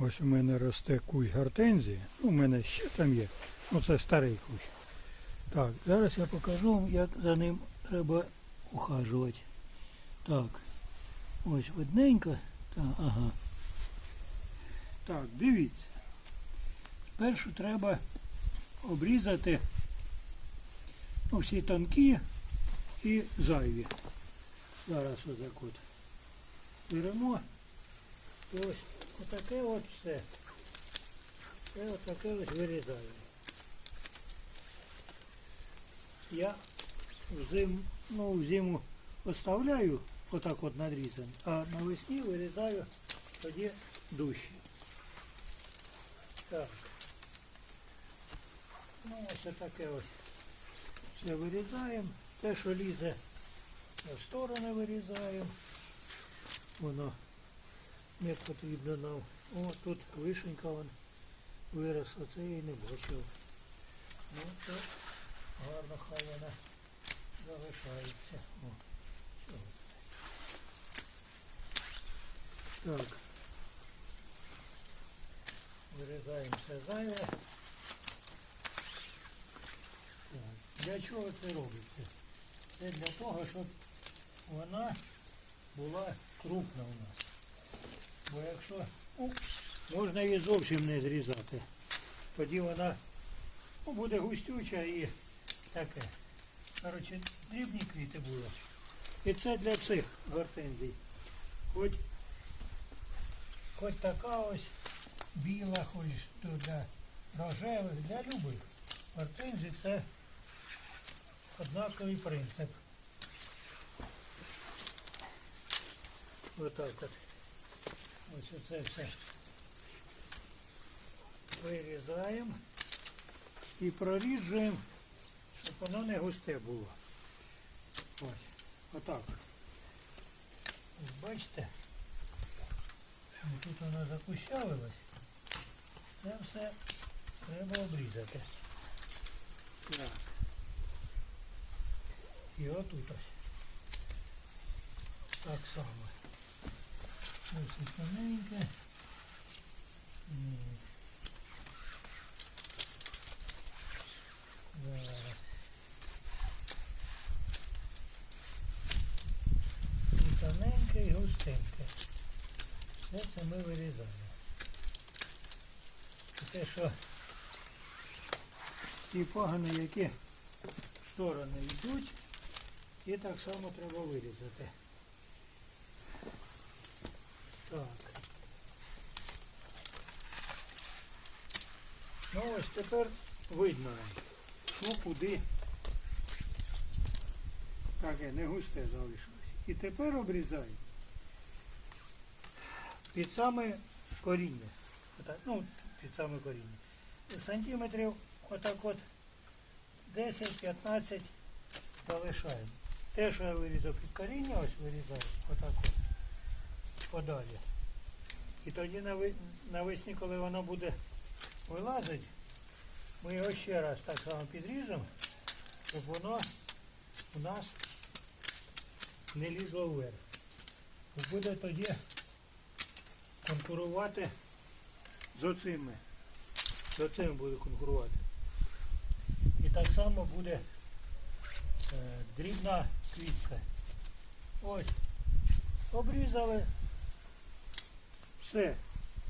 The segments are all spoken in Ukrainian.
Ось у мене росте кущ гортензії. Ну, у мене ще там є. Ну це старий кущ. Так, зараз я покажу вам, як за ним треба ухажувати. Так. Ось видненько. Так, ага. Так, дивіться. Першу треба обрізати ну, всі тонкі і зайві. Зараз отак от беремо. Ось отаке от все. Це отаке ось вирізаємо. Я взим, ну, взиму оставляю отак от надрізаний, а навесні вирізаю тоді дужче. Так. Ну ось таке ось. Все вирізаємо. Те, що лізе в сторони вирізаємо. Воно не потрібно нам. О, тут вишенька вон виросла, це я і не бачив. Ну, це гарно хай вона залишається. О, чого? Так. Вирізаємо все зайве. Так. Для чого це робиться? Це для того, щоб вона була крупна у нас. Бо якщо ну, можна її зовсім не зрізати, тоді вона ну, буде густюча і таке. Коротше, дрібні квіти будуть. І це для цих гортензій. Хоч, хоч така ось біла, хоч для рожевих, для любих. Гортензій це однаковий принцип. Отак от. Ось оце все вирізаємо і проріжуємо, щоб воно не густе було. Ось, отак. Ось бачите, тут воно закущавилось. Це все треба обрізати. Так. І отут ось. Так само. Ось тоненьке. І тоненьке, і густеньке. Все це ми вирізаємо. Те, що ті пагани, які в сторони йдуть, і так само треба вирізати. Так. Ну ось тепер видно, що куди таке не густе залишилось. І тепер обрізаю під саме коріння. Отак, ну, під саме коріння. Сантиметрів отак от 10-15 залишаємо. Те, що я вирізав під коріння, ось вирізаю, отак от подалі. І тоді навесні, коли воно буде вилазить, ми його ще раз так само підріжемо, щоб воно у нас не лізло вверх. Буде тоді конкурувати з оцими. З оцими буде конкурувати. І так само буде е, дрібна квітка. Ось. Обрізали. Все.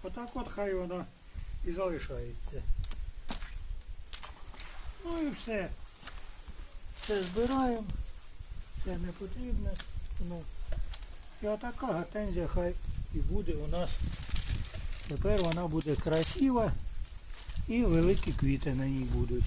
Отак от хай воно і залишається. Ну і все. Все збираємо. Це не потрібно. Ну, і отака гортензія хай і буде у нас. Тепер вона буде красива і великі квіти на ній будуть.